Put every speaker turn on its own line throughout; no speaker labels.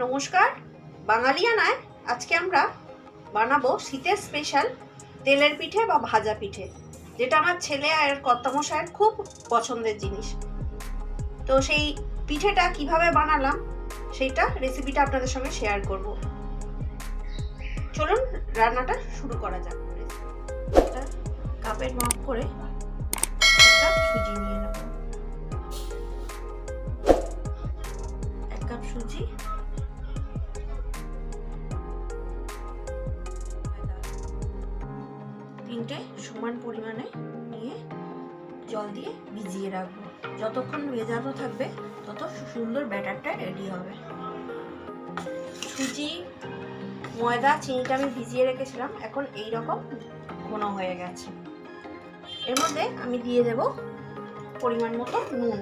নমস্কার, বাঙালিয়ানায় আজকে আমরা বানাবো শীতের স্পেশাল তেলের পিঠে বা ভাজা পিঠে, যেটা আমার ছেলে আর কর্তামশায়ের খুব পছন্দের জিনিস। তো সেই পিঠেটা কীভাবে বানালাম সেইটা রেসিপিটা আপনাদের সঙ্গে শেয়ার করব। চলুন, রান্নাটা শুরু করা যাক। কাপের মাপ করে সুজি নিয়ে নেব। এক কাপ সুজি তিনটে সমান পরিমাণে নিয়ে জল দিয়ে ভিজিয়ে রাখব। যতক্ষণ ভেজানো থাকবে, তত সুন্দর ব্যাটারটা রেডি হবে। সুজি, ময়দা, চিনিটা আমি ভিজিয়ে রেখেছিলাম, এখন এই রকম ঘন হয়ে গেছে। এর মধ্যে আমি দিয়ে দেব পরিমাণ মতো নুন।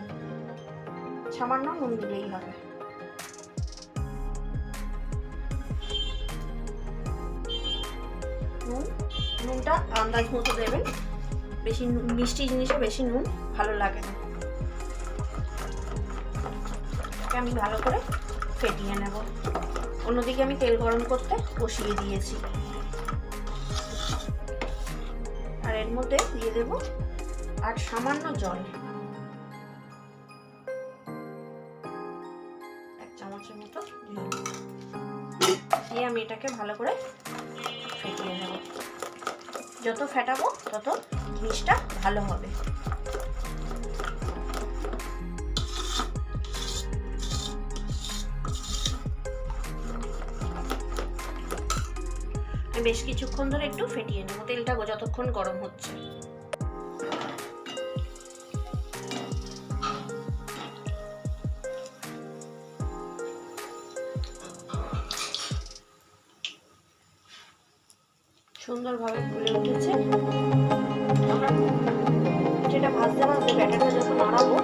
সামান্য নুন দিলেই হবে। নুন নুনটা আন্দাজ মতো দেবেন। বেশি মিষ্টি জিনিসে বেশি নুন ভালো লাগে না। আমি ভালো করে ফেটিয়ে নেব। অন্যদিকে আমি তেল গরম করতে বসিয়ে দিয়েছি। আর এর মধ্যে দিয়ে দেব আর সামান্য জল। এক চামচের মতো দিয়ে আমি এটাকে ভালো করে ফেটিয়ে নেব। যত ফেটাবো, তত জিনিসটা ভালো হবে। বেশ কিছুক্ষণ ধরে একটু ফেটিয়ে নেব, তেলটা যতক্ষণ গরম হচ্ছে। সুন্দরভাবে ফুলে উঠেছে। আমরা যেটা ভাজতে ভাজতে ব্যাটারটা যখন নাড়াবো